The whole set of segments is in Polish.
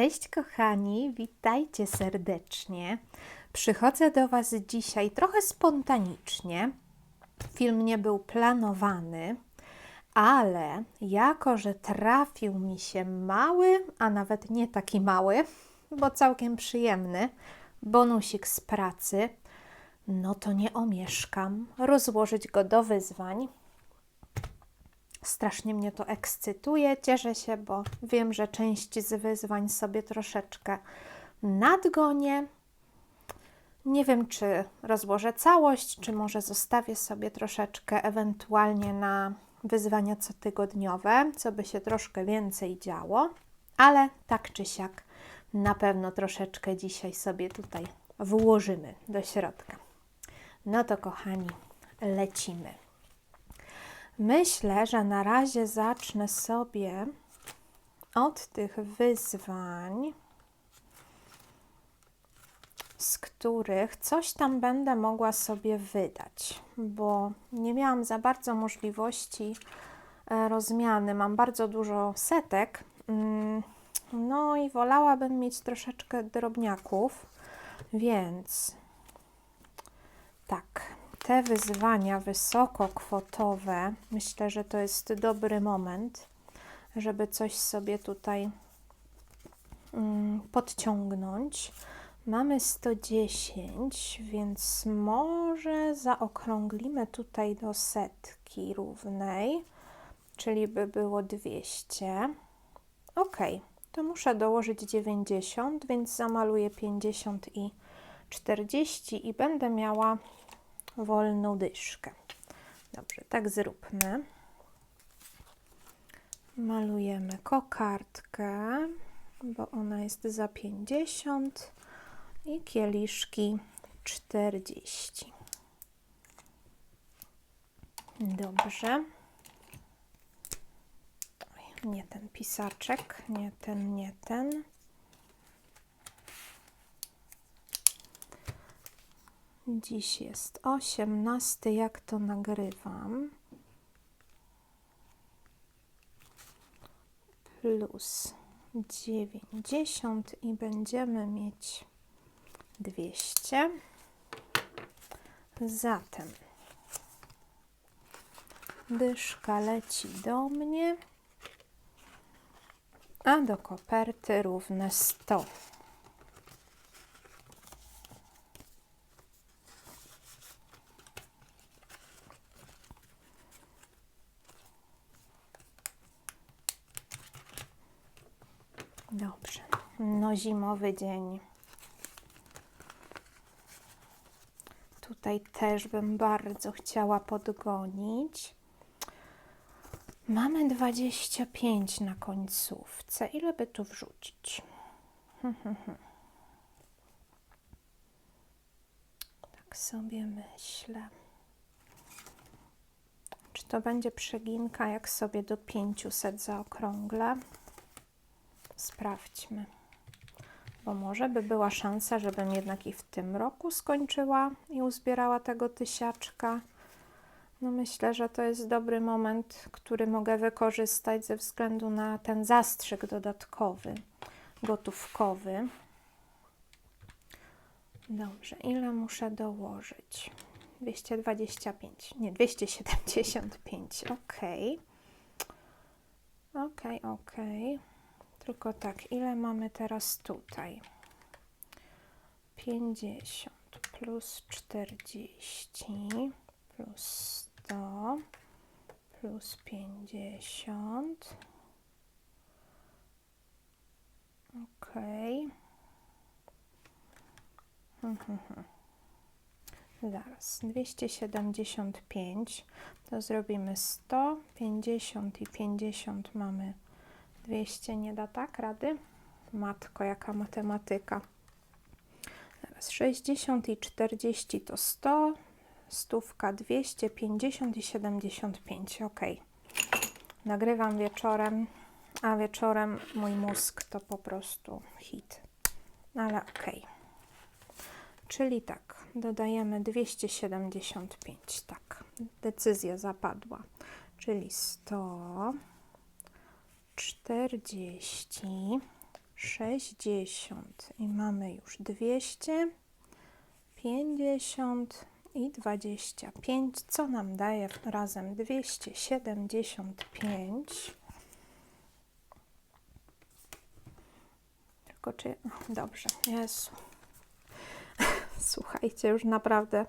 Cześć kochani, witajcie serdecznie. Przychodzę do Was dzisiaj trochę spontanicznie. Film nie był planowany, ale jako, że trafił mi się mały, a nawet nie taki mały, bo całkiem przyjemny bonusik z pracy, no to nie omieszkam rozłożyć go do wyzwań Strasznie mnie to ekscytuje, cieszę się, bo wiem, że część z wyzwań sobie troszeczkę nadgonię. Nie wiem, czy rozłożę całość, czy może zostawię sobie troszeczkę ewentualnie na wyzwania cotygodniowe, co by się troszkę więcej działo, ale tak czy siak na pewno troszeczkę dzisiaj sobie tutaj włożymy do środka. No to kochani, lecimy. Myślę, że na razie zacznę sobie od tych wyzwań, z których coś tam będę mogła sobie wydać, bo nie miałam za bardzo możliwości e, rozmiany. Mam bardzo dużo setek, mm, no i wolałabym mieć troszeczkę drobniaków, więc tak te wyzwania wysokokwotowe, myślę, że to jest dobry moment, żeby coś sobie tutaj mm, podciągnąć. Mamy 110, więc może zaokrąglimy tutaj do setki równej, czyli by było 200. Ok, to muszę dołożyć 90, więc zamaluję 50 i 40 i będę miała wolną dyszkę. Dobrze, tak zróbmy. Malujemy kokardkę, bo ona jest za 50 i kieliszki 40. Dobrze. Nie ten pisaczek, nie ten, nie ten. Dziś jest 18, jak to nagrywam. Plus 90 i będziemy mieć 200. Zatem dyszka leci do mnie, a do koperty równe 100. Dobrze. Zimowy dzień. Tutaj też bym bardzo chciała podgonić. Mamy 25 na końcówce. Ile by tu wrzucić? Tak sobie myślę. Czy to będzie przeginka, jak sobie do 500 zaokrąglę? Sprawdźmy. Bo może by była szansa, żebym jednak i w tym roku skończyła i uzbierała tego tysiaczka. No myślę, że to jest dobry moment, który mogę wykorzystać ze względu na ten zastrzyk dodatkowy, gotówkowy. Dobrze, ile muszę dołożyć? 225, nie, 275, ok. Ok, ok. Tylko tak, ile mamy teraz tutaj? 50 plus 40 plus 100 plus 50. Ok. Zaraz, 275 to zrobimy 100, 50 i 50 mamy 200 nie da tak rady? Matko, jaka matematyka. Teraz 60 i 40 to 100, stówka 250 i 75. Ok. Nagrywam wieczorem, a wieczorem mój mózg to po prostu hit. Ale ok. Czyli tak, dodajemy 275. Tak, decyzja zapadła. Czyli 100 40, 60 i mamy już 200, 50 i 25, co nam daje razem 275. Tylko czy... Dobrze, Jezu. Słuchajcie, już naprawdę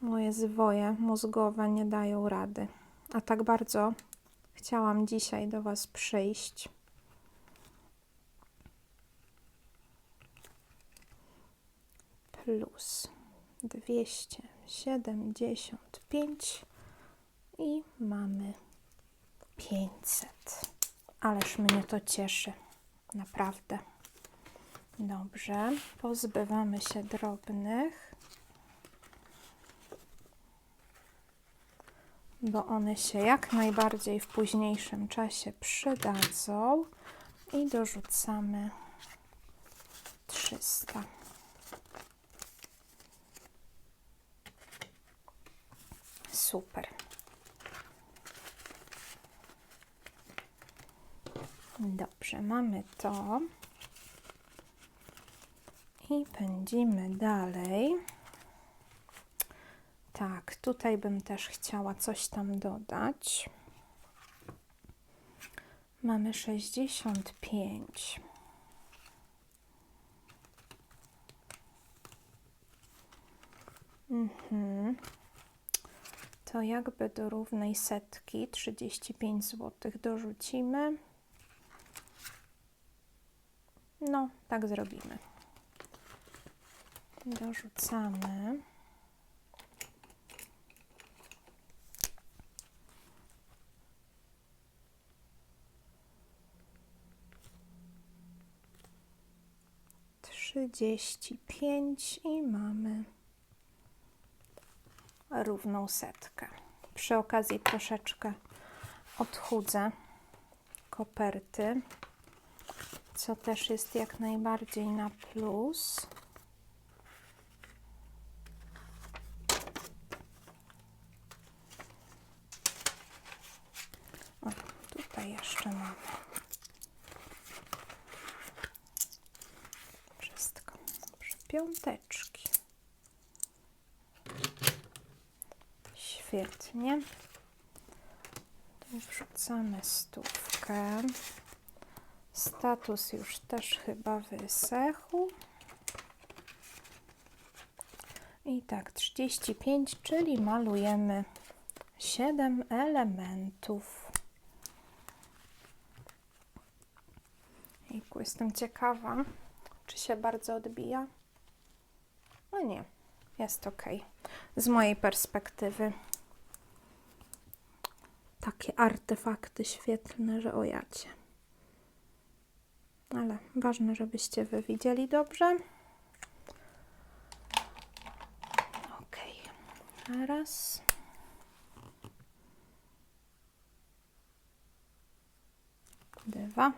moje zwoje mózgowe nie dają rady. A tak bardzo chciałam dzisiaj do Was przyjść. Plus 275 i mamy 500. Ależ mnie to cieszy, naprawdę. Dobrze, pozbywamy się drobnych, bo one się jak najbardziej w późniejszym czasie przydadzą i dorzucamy 300. Super. Dobrze, mamy to. I pędzimy dalej. Tak, tutaj bym też chciała coś tam dodać. Mamy 65. Mhm. To jakby do równej setki 35 zł dorzucimy. No, tak zrobimy. Dorzucamy. Trzydzieści pięć i mamy równą setkę. Przy okazji troszeczkę odchudzę koperty, co też jest jak najbardziej na plus. O, tutaj jeszcze mamy wszystko. Dobrze, piąteczki. Świetnie. Wrzucamy stówkę. Status już też chyba wysechł. I tak, 35, czyli malujemy 7 elementów. Jejku, jestem ciekawa, czy się bardzo odbija. No nie, jest ok. Z mojej perspektywy takie artefakty świetlne, że ojacie. Ale ważne, żebyście wy widzieli dobrze. Ok. Raz. Dwa.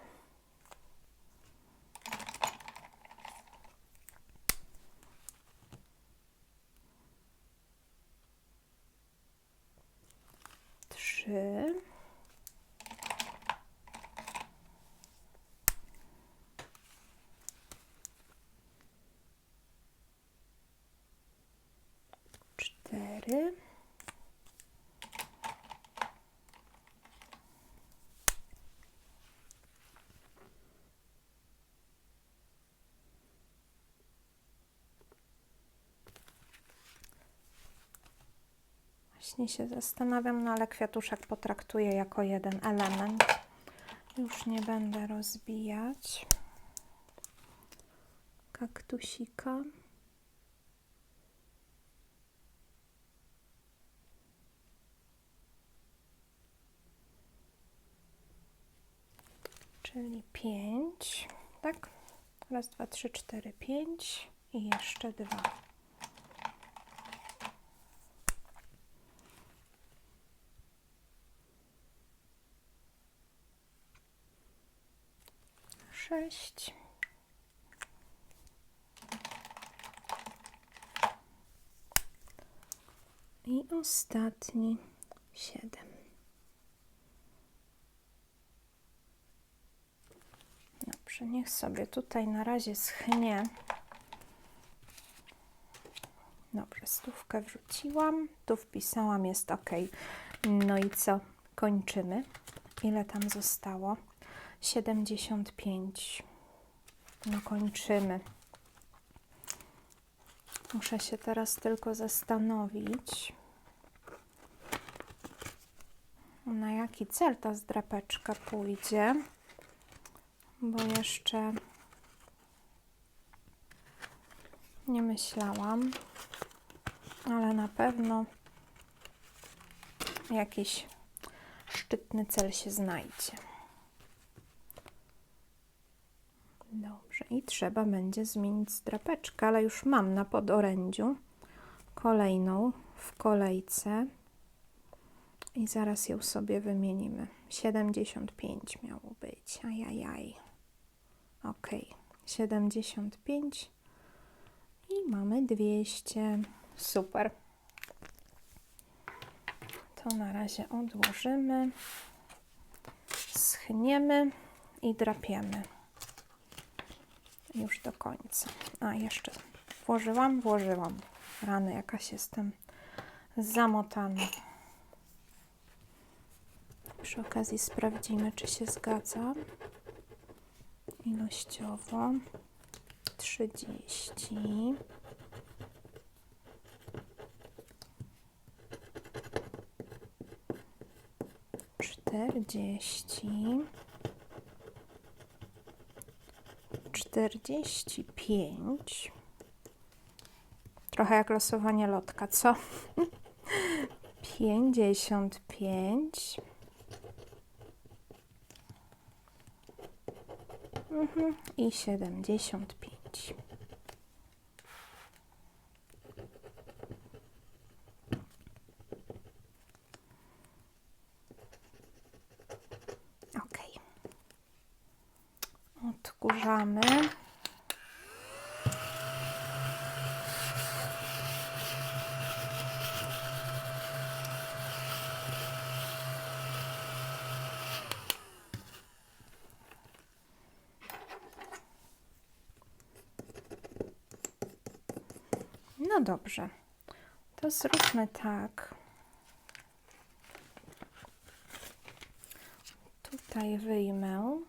Trzy. Cztery. Właśnie się zastanawiam, no ale kwiatuszek potraktuję jako jeden element. Już nie będę rozbijać kaktusika. Czyli pięć, tak? Raz, dwa, trzy, cztery, pięć i jeszcze dwa. I ostatni siedem. Dobrze, niech sobie tutaj na razie schnie. Dobrze, stówkę wrzuciłam, tu wpisałam, jest ok. No i co? Kończymy. Ile tam zostało? 75. No kończymy. Muszę się teraz tylko zastanowić, na jaki cel ta zdrapeczka pójdzie, bo jeszcze nie myślałam, ale na pewno jakiś szczytny cel się znajdzie. Dobrze, i trzeba będzie zmienić zdrapeczkę, ale już mam na podorędziu kolejną w kolejce i zaraz ją sobie wymienimy. 75 miało być, ajajaj. Ok, 75 i mamy 200. Super. To na razie odłożymy, schniemy i drapiemy już do końca. A jeszcze włożyłam, włożyłam. Rany, jakaś jestem zamotana. Przy okazji sprawdzimy, czy się zgadza. Ilościowo 30. Czterdzieści. 45. Trochę jak losowanie lotka, co? 55. Mhm. I 75. Odkurzamy. No dobrze. To zróbmy tak. Tutaj wyjmę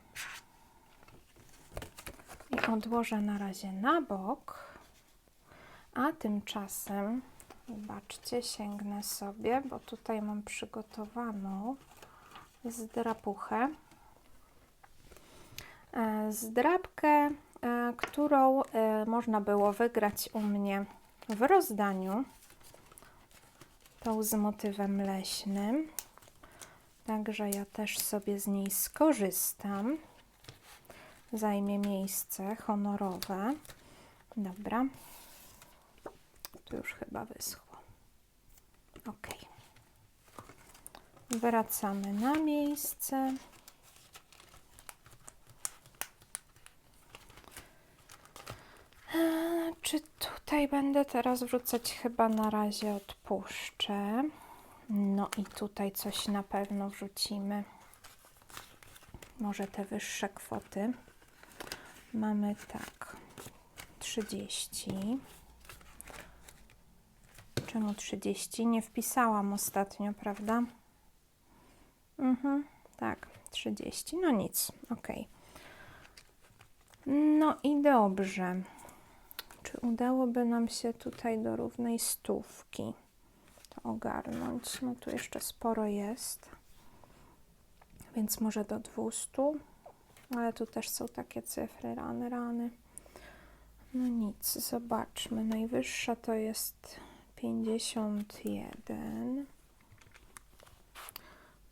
odłożę na razie na bok. A tymczasem, zobaczcie, sięgnę sobie, bo tutaj mam przygotowaną zdrapuchę. E, Zdrabkę, e, którą e, można było wygrać u mnie w rozdaniu. Tą z motywem leśnym. Także ja też sobie z niej skorzystam. Zajmie miejsce honorowe. Dobra. Tu już chyba wyschło. Ok. Wracamy na miejsce. Eee, Czy tutaj będę teraz wrzucać? Chyba na razie odpuszczę. No i tutaj coś na pewno wrzucimy. Może te wyższe kwoty. Mamy tak 30. Czemu 30? Nie wpisałam ostatnio, prawda? Mhm, tak, 30. No nic, ok. No i dobrze. Czy udałoby nam się tutaj do równej stówki to ogarnąć? No tu jeszcze sporo jest, więc może do 200, ale tu też są takie cyfry, rany, rany. No nic, zobaczmy. Najwyższa to jest 51.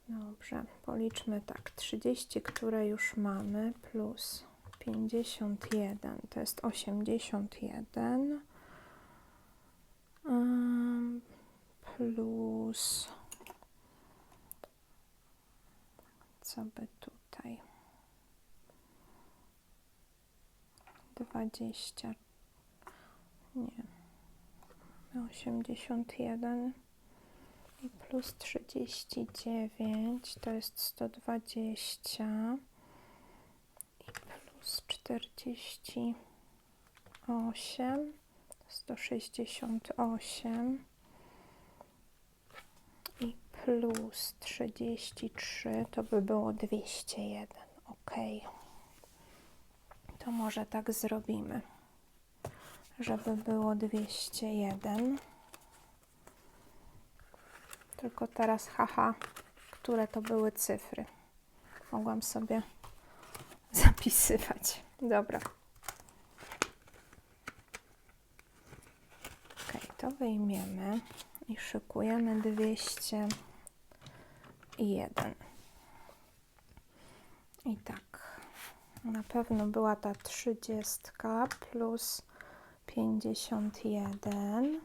Dobrze, policzmy tak. 30, które już mamy, plus 51 to jest 81 ym, plus co by tutaj 20 nie 81 i plus 39 to jest 120 i plus 48, 168 i plus 33 to by było 201. Ok. To może tak zrobimy, żeby było 201. Tylko teraz, haha, które to były cyfry. Mogłam sobie zapisywać. Dobra. Ok, to wyjmiemy i szykujemy 201. I tak, na pewno była ta 30 plus 51.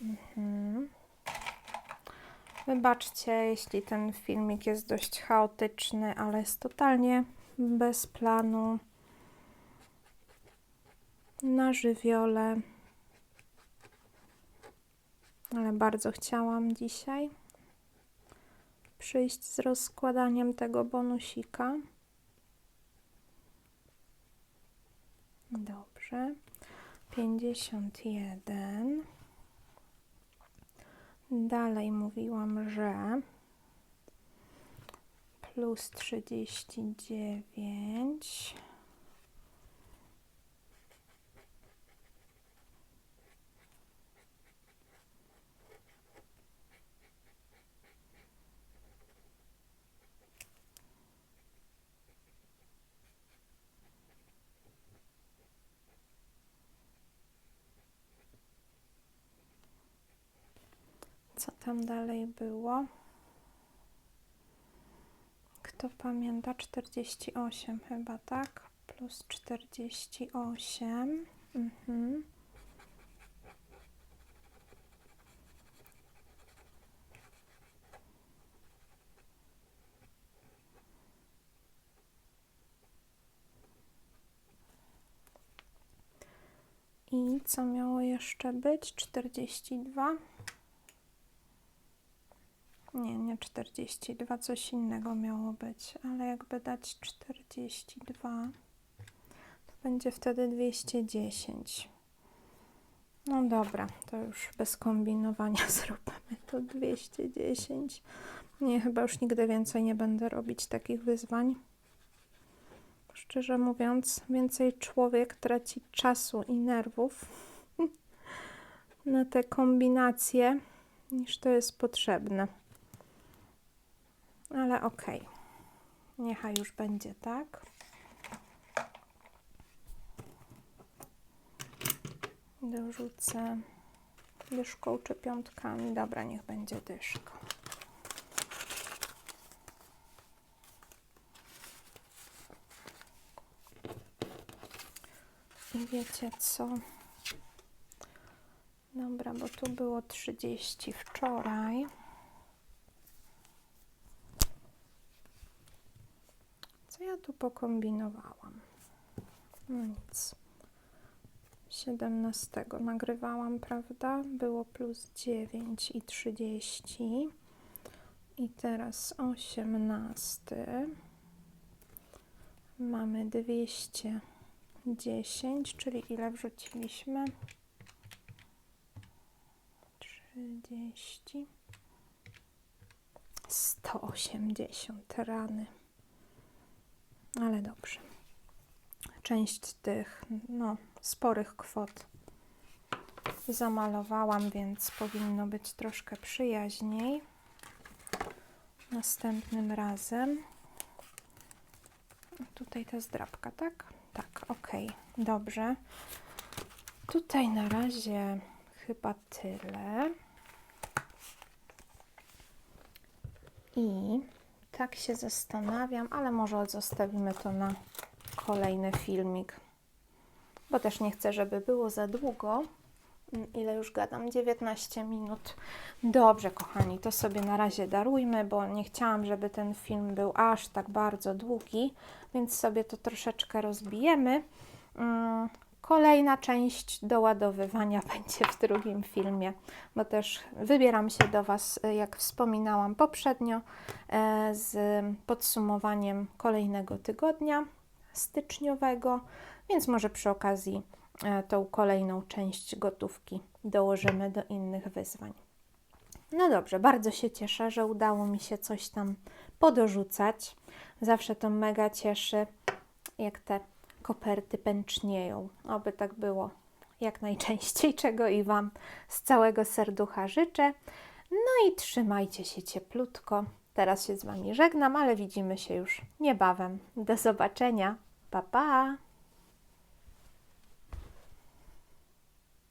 Mhm. Wybaczcie, jeśli ten filmik jest dość chaotyczny, ale jest totalnie bez planu. Na żywiole. Ale bardzo chciałam dzisiaj przyjść z rozkładaniem tego bonusika. Dobrze. 51. Dalej mówiłam, że plus 39 Co tam dalej było? Kto pamięta? 48 chyba, tak? Plus 48. Mhm. I co miało jeszcze być? 42. Nie, nie 42, coś innego miało być, ale jakby dać 42, to będzie wtedy 210. No dobra, to już bez kombinowania zróbmy to 210. Nie, chyba już nigdy więcej nie będę robić takich wyzwań. Szczerze mówiąc, więcej człowiek traci czasu i nerwów na te kombinacje, niż to jest potrzebne. Ale. Okay. Niechaj już będzie tak. Dorzucę dyszką czy piątkami. Dobra, niech będzie dyszką. I wiecie co? Dobra, bo tu było 30 wczoraj. Co ja tu pokombinowałam? No nic. 17 nagrywałam, prawda? Było plus 9 i 30. I teraz 18. Mamy 210, czyli ile wrzuciliśmy? 30. 180 rany ale dobrze. Część tych no, sporych kwot zamalowałam, więc powinno być troszkę przyjaźniej. Następnym razem. Tutaj ta zdrabka, tak? Tak, ok, dobrze. Tutaj na razie chyba tyle. I tak się zastanawiam, ale może zostawimy to na kolejny filmik, bo też nie chcę, żeby było za długo. Mm, ile już gadam? 19 minut. Dobrze, kochani, to sobie na razie darujmy, bo nie chciałam, żeby ten film był aż tak bardzo długi, więc sobie to troszeczkę rozbijemy. Kolejna część doładowywania będzie w drugim filmie, bo też wybieram się do Was, jak wspominałam poprzednio, e, z podsumowaniem kolejnego tygodnia styczniowego, więc może przy okazji e, tą kolejną część gotówki dołożymy do innych wyzwań. No dobrze, bardzo się cieszę, że udało mi się coś tam podorzucać. Zawsze to mega cieszy, jak te koperty pęcznieją. Oby tak było jak najczęściej, czego i Wam z całego serducha życzę. No i trzymajcie się cieplutko. Teraz się z Wami żegnam, ale widzimy się już niebawem. Do zobaczenia. Pa, pa!